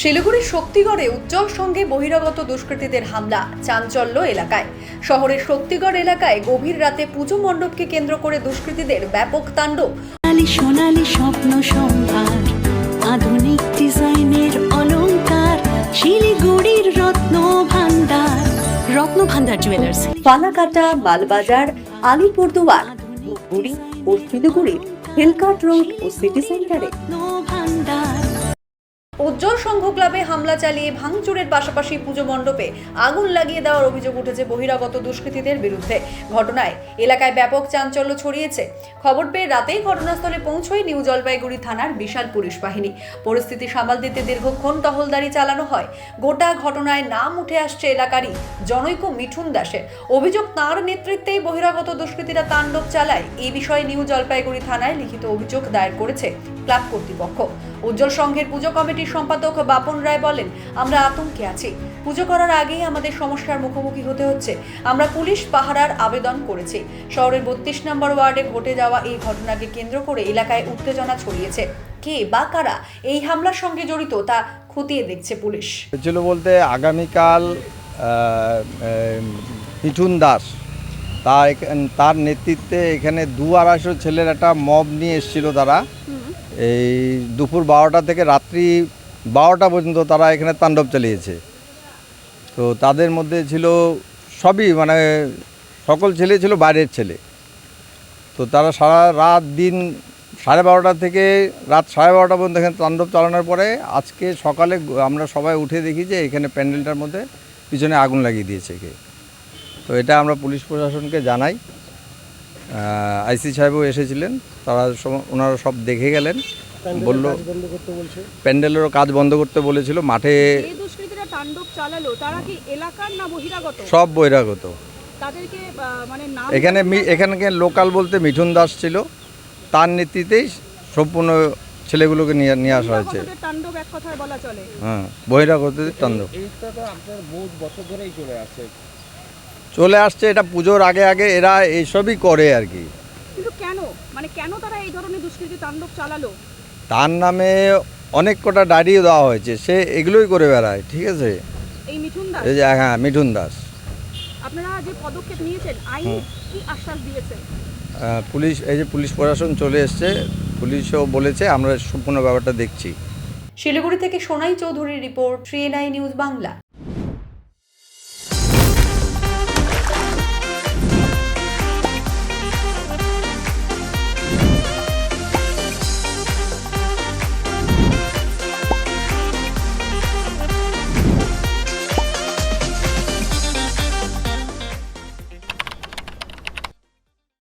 শিলিগুড়ির শক্তিগড়ে উজ্জ্বল সঙ্গে বহিরাগত দুষ্কৃতীদের হামলা চাঞ্চল্য এলাকায়। শহরের শক্তিগড় এলাকায় গভীর রাতে পুজো মণ্ডপকে কেন্দ্র করে দুষ্কৃতীদের ব্যাপক তাণ্ডব। সোনালি স্বপ্ন সম্ভার আধুনিক ডিজাইনের অলংকার শিলিগুড়ির রত্ন ভান্ডার রত্ন ভান্ডার জুয়েলার্স ফালাকাটা মালবাজার আলিপুরদুয়ার ধূপগুড়ি ও শিলিগুড়ির হিলকাট রোড ও সিটি সেন্টারে ভান্ডার উজ্জ্বল সংঘ ক্লাবে হামলা চালিয়ে ভাঙচুরের পাশাপাশি পুজো মণ্ডপে আগুন লাগিয়ে দেওয়ার অভিযোগ উঠেছে বহিরাগত দুষ্কৃতীদের বিরুদ্ধে। ঘটনায় এলাকায় ব্যাপক চাঞ্চল্য ছড়িয়েছে। খবর পেয়ে রাতেই ঘটনাস্থলে পৌঁছয় নিউ জলপাইগুড়ি থানার বিশাল পুলিশ বাহিনী। পরিস্থিতি সামাল দিতে দীর্ঘক্ষণ টহলদারি চালানো হয়। গোটা ঘটনায় নাম উঠে আসছে এলাকারই জনৈক মিঠুন দাসের। অভিযোগ তাঁর নেতৃত্বেই বহিরাগত দুষ্কৃতীরা তাণ্ডব চালায়। এই বিষয়ে নিউ জলপাইগুড়ি থানায় লিখিত অভিযোগ দায়ের করেছে ক্লাব কর্তৃপক্ষ। উজ্জ্বল সংঘের পুজো কমিটির সম্পাদক বাপন রায় বলেন, আমরা আতঙ্কে আছি। পুজো করার আগেই আমাদের সমস্যার মুখোমুখি হতে হচ্ছে। আমরা পুলিশ পাহারার আবেদন করেছি। শহরের বত্রিশ নম্বর ওয়ার্ডে ঘটে যাওয়া এই ঘটনাকে কেন্দ্র করে এলাকায় উত্তেজনা ছড়িয়েছে। কে বা কারা এই হামলার সঙ্গে জড়িত তা খতিয়ে দেখছে পুলিশ। হয়েছিল বলতে আগামীকাল মিঠুন দাস, তা তার নেতৃত্বে এখানে দু আড়াইশো ছেলের একটা মব নিয়ে এসেছিল তারা। এই দুপুর বারোটা থেকে রাত্রি বারোটা পর্যন্ত তারা এখানে তাণ্ডব চালিয়েছে। তো তাদের মধ্যে ছিল সবই মানে সকল ছেলে ছিল বাইরের ছেলে। তো তারা সারা রাত দিন সাড়ে বারোটা থেকে রাত সাড়ে বারোটা পর্যন্ত এখানে তাণ্ডব চালানোর পরে আজকে সকালে আমরা সবাই উঠে দেখি যে এখানে প্যান্ডেলটার মধ্যে পিছনে আগুন লাগিয়ে দিয়েছে কে তো এটা আমরা পুলিশ প্রশাসনকে জানাই। আইসি সাহেবও এসেছিলেন। তারা সব- ওনারা সব দেখে গেলেন। বলল প্যান্ডেলেরও কাজ বন্ধ করতে বলেছিল। মাঠে এই দুষ্কৃতীরা তাণ্ডব চালালো তারা কি এলাকার না বহিরাগত? সব বহিরাগত। মানে এখানে মি- এখানে লোকাল বলতে মিঠুন দাস ছিল। তার নেতৃত্বেই সম্পূর্ণ ছেলেগুলোকে নিয়ে নিয়ে আসা হয়েছে। বহিরাগতদের তাণ্ডব এক কথায় বলা চলে। হ্যাঁ বহিরাগতদের তাণ্ডব। চলে আসছে এটা পুজোর আগে আগে এরা এইসবই করে আর কি। কিন্তু কেন? মানে কেন তারা এই ধরনের দুষ্কৃতী তাণ্ডব চালালো? তার নামে অনেক কটা ডায়েরিও দেওয়া হয়েছে সে এগুলোই করে বেড়ায় ঠিক আছে? এই মিঠুন দাস? এই যে হ্যাঁ মিঠুন দাস। আপনারা যে পদক্ষেপ নিয়েছেন আইন কি আশ্বাস দিয়েছে আহ, পুলিশ এই যে পুলিশ প্রশাসন চলে এসছে পুলিশও বলেছে আমরা সম্পূর্ণ ব্যাপারটা দেখছি। শিলিগুড়ি থেকে সোনাই চৌধুরীর রিপোর্ট থ্রি নিউজ বাংলা।